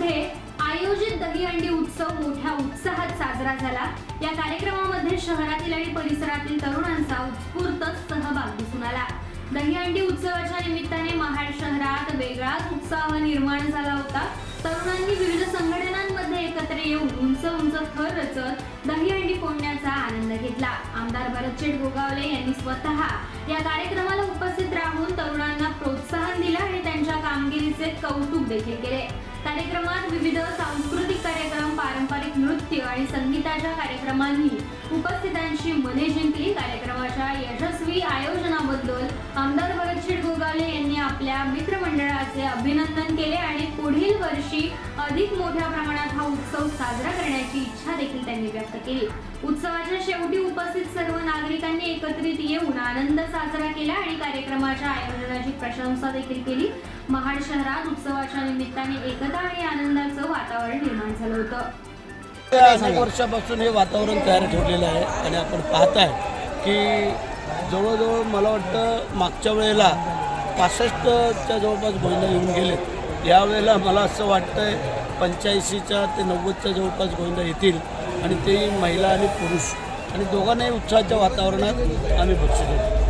मध्ये आयोजित दहीहंडी उत्सव मोठ्या उत्साहात साजरा झाला. या कार्यक्रमामध्ये शहरातील आणि परिसरातील तरुणांचा उत्स्फूर्त सहभाग दिसून आला. दहीहंडी उत्सवाच्या निमित्ताने महाड शहरात वेगळाच उत्साह निर्माण झाला होता. तरुणांनी विविध संघटनांमध्ये एकत्र येऊन उंच उंच थर रचत दहीहंडी फोडण्याचा आनंद घेतला. आमदार भरतशेठ गोगावले यांनी स्वतः या कार्यक्रमाला उपस्थित राहून तरुणांना प्रोत्साहन दिलं आणि त्यांच्या कामगिरीचे कौतुक देखील केले. कार्यक्रमात विविध सांस्कृतिक कार्यक्रम पारंपरिक नृत्य आणि संगीताच्या कार्यक्रमांनी उपस्थितांची मने जिंकली. कार्यक्रमाच्या यशस्वी आयोजनाबद्दल आमदार भरतशीर गोगाले यांनी आपल्या मित्रमंडळाचे अभिनंदन केले आणि पुढील वर्षी अधिक मोठ्या प्रमाणात हा उत्सव साजरा करण्याची इच्छा देखील त्यांनी व्यक्त केली. उत्सवाच्या शेवटी उपस्थित सर्व नागरिकांनी एकत्रित येऊन आनंद साजरा केला आणि कार्यक्रमाच्या आयोजनाची प्रशंसा देखील केली. महाड शहरात उत्सवाच्या निमित्ताने एकता आणि आनंदाचं वातावरण निर्माण झालं होतं. अनेक वर्षापासून हे वातावरण तयार ठेवलेलं आहे आणि आपण पाहताय की जवळजवळ मला वाटतं मागच्या वेळेला पासष्टच्या जवळपास गोंधळ येऊन गेलेत. यावेळेला मला असं वाटतंय पंच्याऐंशीच्या ते नव्वदच्या जवळपास गोंधळ येतील आणि ते महिला आणि पुरुष. आणि दोघांनाही उत्साहाच्या वातावरणात आम्ही बक्षीस देतो